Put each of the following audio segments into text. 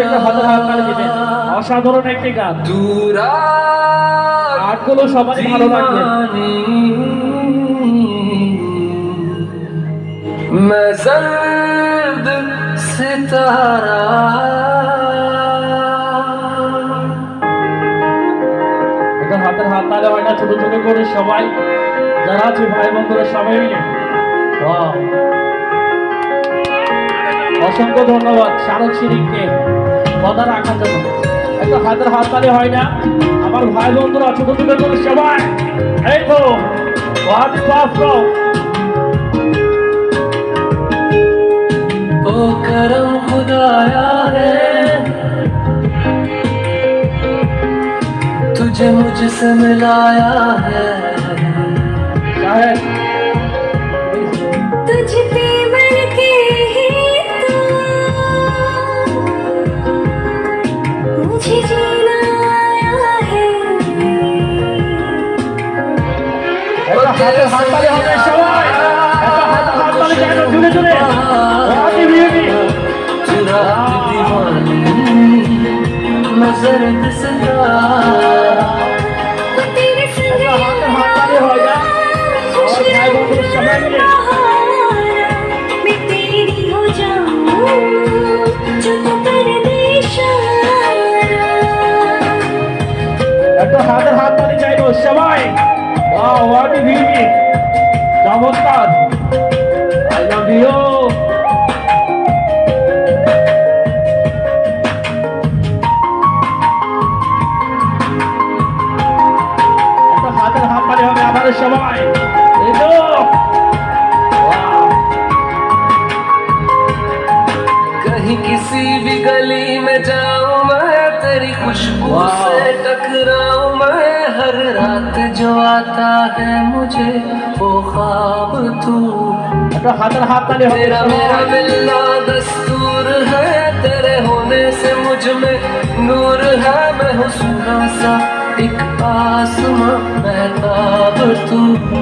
একটা হতাশ অসাধারণ একটি গান। গানগুলো সবারই ভালো লাগবে। مزرد সিতারা। এটা হাতের হাত তালে হয় না ছোট ছোট করে সবাই। যারা আছে ভাই বন্ধুরা সবাই মিলে। অসংখ্য ধন্যবাদ শারদ শিরিককে কথা রাখার জন্য একটা হাতের হাত তালে হয় না আমার ভাই বন্ধুরা ছোট ছোট করে সবাই এই তো হাত পাস করো ओ करम खुदाया है तुझे मुझसे मिलाया है সাহেব मुझे जीना आया है नजर से সবাই ওয়াও হোয়াট বিউটি চমৎকার আই লাভ ইউ একটা হাতের হাত তালি হবে আমাদের সবাই এই তো Wow! कहीं किसी भी गली में जाऊं मैं तेरी खुशबू वाह। से टकराऊं मैं हर रात जो आता है मुझे वो ख्वाब तू। तेरा मेरा मिलना दस्तूर है तेरे होने से मुझमें नूर है। मैं हूँ सुना सा एक आसमां मैं तू।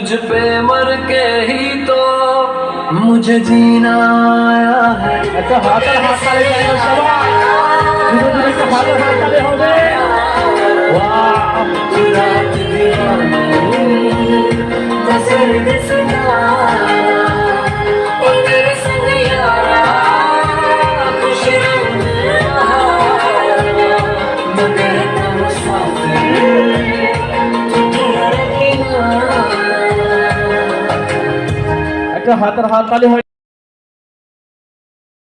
तुझ पे मर के ही तो मुझे जीना आया है। अच्छा हाथ हाथ तेरा किनारा